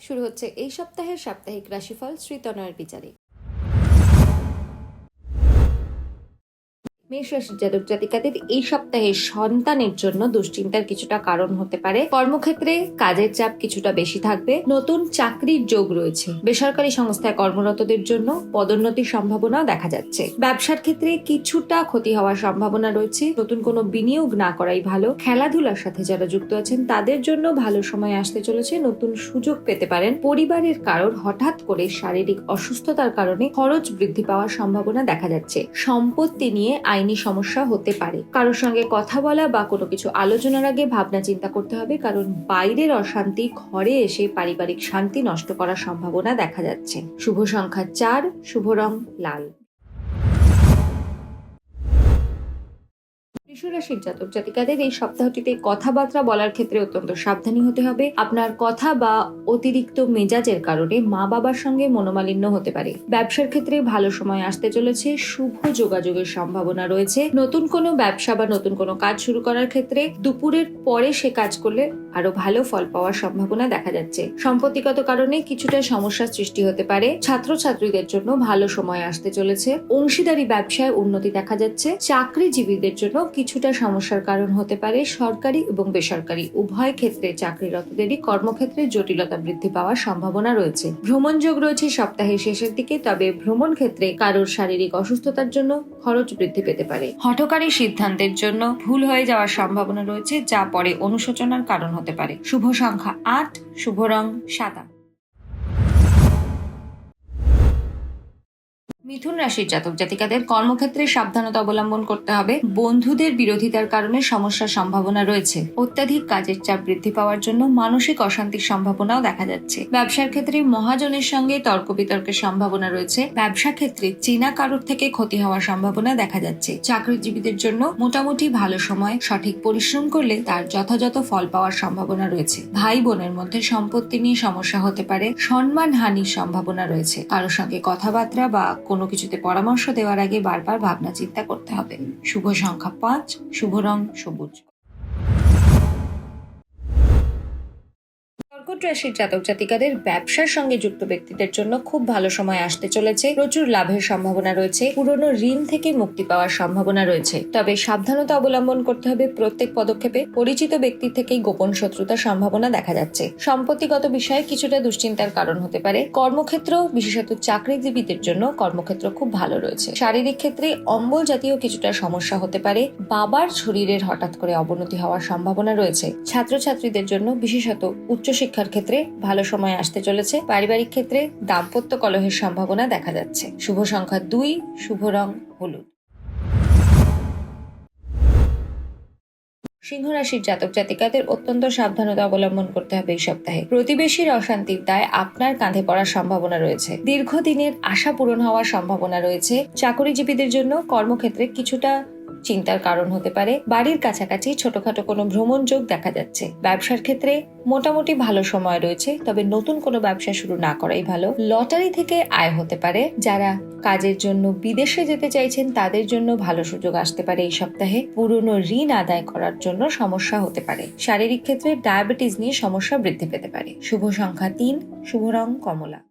শুরু হচ্ছে এই সপ্তাহের সাপ্তাহিক রাশিফল শ্রীতনয়ের বিচারে। এই সপ্তাহে সন্তানের জন্য দুশ্চিন্তার কিছুটা কারণ হতে পারে। কর্মক্ষেত্রে কাজের চাপ কিছুটা বেশি থাকবে। নতুন চাকরির যোগ রয়েছে। বেসরকারি সংস্থায় কর্মরতদের জন্য পদোন্নতির সম্ভাবনাও দেখা যাচ্ছে। ব্যবসার ক্ষেত্রে কিছুটা ক্ষতি হওয়ার সম্ভাবনা রয়েছে। নতুন কোনো বিনিয়োগ না করাই ভালো। খেলাধুলার সাথে যারা যুক্ত আছেন, তাদের জন্য ভালো সময় আসতে চলেছে। নতুন সুযোগ পেতে পারেন। পরিবারের কারোর হঠাৎ করে শারীরিক অসুস্থতার কারণে খরচ বৃদ্ধি পাওয়ার সম্ভাবনা দেখা যাচ্ছে। সম্পত্তি নিয়ে আইনি সমস্যা হতে পারে। কারোর সঙ্গে কথা বলা বা কোনো কিছু আলোচনার আগে ভাবনা চিন্তা করতে হবে, কারণ বাইরের অশান্তি ঘরে এসে পারিবারিক শান্তি নষ্ট করার সম্ভাবনা দেখা যাচ্ছে। শুভ সংখ্যা চার, শুভ রং লাল। বৃষরাশির জাতক জাতিকাদের এই সপ্তাহটিতে কথাবার্তা বলার ক্ষেত্রে অত্যন্ত সাবধানী হতে হবে। আপনার কথা বা অতিরিক্ত মেজাজের কারণে মা বাবার সঙ্গে মনোমালিন্য হতে পারে। ব্যবসার ক্ষেত্রে ভালো সময় আসতে চলেছে, শুভ যোগাযোগের সম্ভাবনা রয়েছে। নতুন কোনো ব্যবসা বা নতুন কোনো কাজ শুরু করার ক্ষেত্রে দুপুরের পরে সে কাজ করলে আরও ভালো ফল পাওয়ার সম্ভাবনা দেখা যাচ্ছে। সম্পত্তিগত কারণে কিছুটা সমস্যার সৃষ্টি হতে পারে। ছাত্রছাত্রীদের জন্য ভালো সময় আসতে চলেছে। অংশীদারি ব্যবসায় উন্নতি দেখা যাচ্ছে। চাকরিজীবীদের জন্য কিছুটা সমস্যার কারণ হতে পারে সরকারি এবং বেসরকারি। উভয় ক্ষেত্রে চাকরিরতদেরই কর্মক্ষেত্রে জটিলতা বৃদ্ধি পাওয়ার সম্ভাবনা রয়েছে। ভ্রমণ যোগ রয়েছে সপ্তাহের শেষের দিকে, তবে ভ্রমণ ক্ষেত্রে কারোর শারীরিক অসুস্থতার জন্য খরচ বৃদ্ধি পেতে পারে। হঠকারী সিদ্ধান্তের জন্য ভুল হয়ে যাওয়ার সম্ভাবনা রয়েছে, যা পরে অনুশোচনার কারণ হতে পারে। শুভ সংখ্যা আট, শুভ রং সাদা। মিথুন রাশির জাতক জাতিকাদের কর্মক্ষেত্রে সাবধানতা অবলম্বন করতে হবে। বন্ধুদের বিরোধিতার কারণে সমস্যার সম্ভাবনা রয়েছে। অত্যাধিক কাজের চাপ বৃদ্ধি পাওয়ার জন্য মানসিক অশান্তির সম্ভাবনাও দেখা যাচ্ছে। ব্যবসার ক্ষেত্রে মহাজনের সঙ্গে তর্ক বিতর্কের সম্ভাবনা রয়েছে। ব্যবসা ক্ষেত্রে চীনা কারোর থেকে ক্ষতি হওয়ার সম্ভাবনা দেখা যাচ্ছে। চাকরিজীবীদের জন্য মোটামুটি ভালো সময়, সঠিক পরিশ্রম করলে তার যথাযথ ফল পাওয়ার সম্ভাবনা রয়েছে। ভাই বোনের মধ্যে সম্পত্তি নিয়ে সমস্যা হতে পারে। সম্মান হানির সম্ভাবনা রয়েছে। কারোর সঙ্গে কথাবার্তা বা কোনো কিছুতে পরামর্শ দেওয়ার আগে বারবার ভাবনা চিন্তা করতে হবে। শুভ সংখ্যা পাঁচ, শুভ রং সবুজ। কর্কট রাশির জাতক জাতিকাদের ব্যবসার সঙ্গে যুক্ত ব্যক্তিদের জন্য খুব ভালো সময় আসতে চলেছে। প্রচুর লাভের সম্ভাবনা রয়েছে। পুরনো ঋণ থেকে মুক্তি পাওয়ার সম্ভাবনা রয়েছে। তবে সাবধানতা অবলম্বন করতে হবে প্রত্যেক পদক্ষেপে। পরিচিত ব্যক্তির থেকেই গোপন শত্রুতার সম্ভাবনা দেখা যাচ্ছে। সম্পত্তিগত বিষয়ে কিছুটা দুশ্চিন্তার কারণ হতে পারে। কর্মক্ষেত্র বিশেষত চাকরিজীবীদের জন্য কর্মক্ষেত্র খুব ভালো রয়েছে। শারীরিক ক্ষেত্রে অম্বল জাতীয় কিছুটা সমস্যা হতে পারে। বাবার শরীরের হঠাৎ করে অবনতি হওয়ার সম্ভাবনা রয়েছে। ছাত্রছাত্রীদের জন্য, বিশেষত উচ্চশিক্ষার ক্ষেত্রে ভালো সময় আসতে চলেছে। পারিবারিক ক্ষেত্রে দাম্পত্য কলহের সম্ভাবনা দেখা যাচ্ছে। শুভ সংখ্যা দুই, শুভ রং হলুদ। সিংহ রাশির জাতক জাতিকাদের অত্যন্ত সাবধানতা অবলম্বন করতে হবে এই সপ্তাহে। প্রতিবেশীর অশান্তির দায় আপনার কাঁধে পড়ার সম্ভাবনা রয়েছে। দীর্ঘদিনের আশা পূরণ হওয়ার সম্ভাবনা রয়েছে। চাকরিজীবীদের জন্য কর্মক্ষেত্রে কিছুটা চিন্তার কারণ হতে পারে, বাড়ির কাছাকাছি ছোটখাটো কোনো ভ্রমণ যোগ দেখা যাচ্ছে। ব্যবসার ক্ষেত্রে মোটামুটি ভালো সময় রয়েছে, তবে নতুন কোনো ব্যবসা শুরু না করাই ভালো। লটারি থেকে আয় হতে পারে, যারা কাজের জন্য বিদেশে যেতে চাইছেন তাদের জন্য ভালো সুযোগ আসতে পারে এই সপ্তাহে। পুরনো ঋণ আদায় করার জন্য সমস্যা হতে পারে। শারীরিক ক্ষেত্রে ডায়াবেটিস নিয়ে সমস্যা বৃদ্ধি পেতে পারে। শুভ সংখ্যা তিন, শুভ রং কমলা।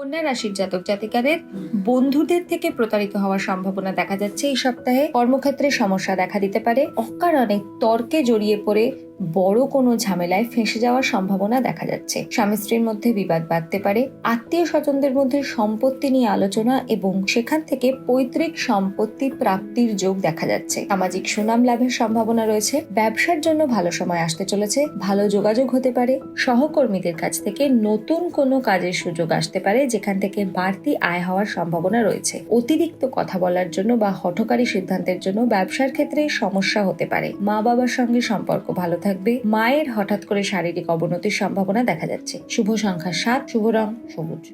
কন্যা রাশির জাতক জাতিকাদের বন্ধুদের থেকে প্রতারিত হওয়ার সম্ভাবনা দেখা যাচ্ছে এই সপ্তাহে। কর্মক্ষেত্রে সমস্যা দেখা দিতে পারে। অকারণে তর্কে জড়িয়ে পড়ে বড় কোনো ঝামেলায় ফেঁসে যাওয়ার সম্ভাবনা দেখা যাচ্ছে। স্বামী স্ত্রীর মধ্যে বিবাদ বাঁধতে পারে, আত্মীয় স্বজনদের মধ্যে সম্পত্তি নিয়ে আলোচনা এবং সেখান থেকে পৈতৃক সম্পত্তি প্রাপ্তির যোগ দেখা যাচ্ছে। সামাজিক সুনাম লাভের সম্ভাবনা রয়েছে। ব্যবসার জন্য ভালো সময় আসতে চলেছে, ভালো যোগাযোগ হতে পারে। সহকর্মীদের কাছ থেকে নতুন কোনো কাজের সুযোগ আসতে পারে, যেখান থেকে বাড়তি আয় হওয়ার সম্ভাবনা রয়েছে। অতিরিক্ত কথা বলার জন্য বা হঠকারী সিদ্ধান্তের জন্য ব্যবসার ক্ষেত্রে সমস্যা হতে পারে। মা বাবার সঙ্গে সম্পর্ক ভালো থাকবে। মায়ের হঠাৎ করে শারীরিক অবনতির সম্ভাবনা দেখা যাচ্ছে। শুভ সংখ্যা সাত, শুভ রং সবুজ।